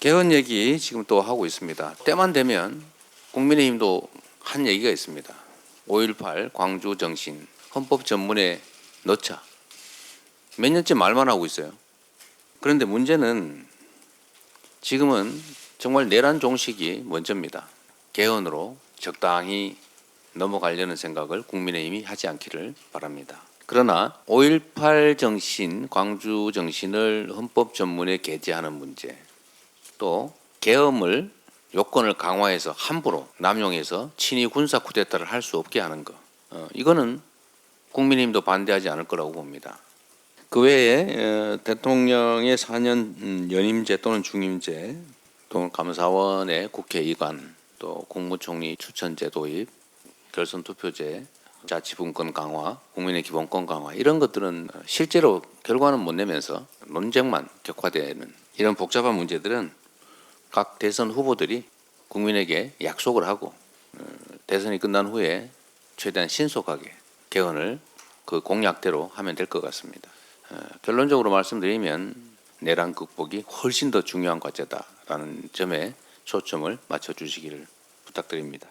개헌 얘기 지금 또 하고 있습니다. 때만 되면 국민의힘도 한 얘기가 있습니다. 5.18 광주 정신 헌법 전문에 넣자. 몇 년째 말만 하고 있어요. 그런데 문제는 지금은 정말 내란 종식이 먼저입니다. 개헌으로 적당히 넘어가려는 생각을 국민의힘이 하지 않기를 바랍니다. 그러나 5.18 정신, 광주 정신을 헌법 전문에 게재하는 문제, 또 계엄을 요건을 강화해서 함부로 남용해서 친위 군사 쿠데타를 할 수 없게 하는 거, 어, 이거는 국민의힘도 반대하지 않을 거라고 봅니다. 그 외에 어, 대통령의 4년 음, 연임제 또는 중임제, 또 감사원의 국회의관, 또 국무총리 추천제 도입, 결선 투표제, 자치분권 강화, 국민의 기본권 강화 이런 것들은 실제로 결과는 못 내면서 논쟁만 격화되는 이런 복잡한 문제들은 각 대선 후보들이 국민에게 약속을 하고 어, 대선이 끝난 후에 최대한 신속하게 개헌을 그 공약대로 하면 될 것 같습니다. 어, 결론적으로 말씀드리면 내란 극복이 훨씬 더 중요한 과제다라는 점에 초점을 맞춰 주시기를 부탁드립니다.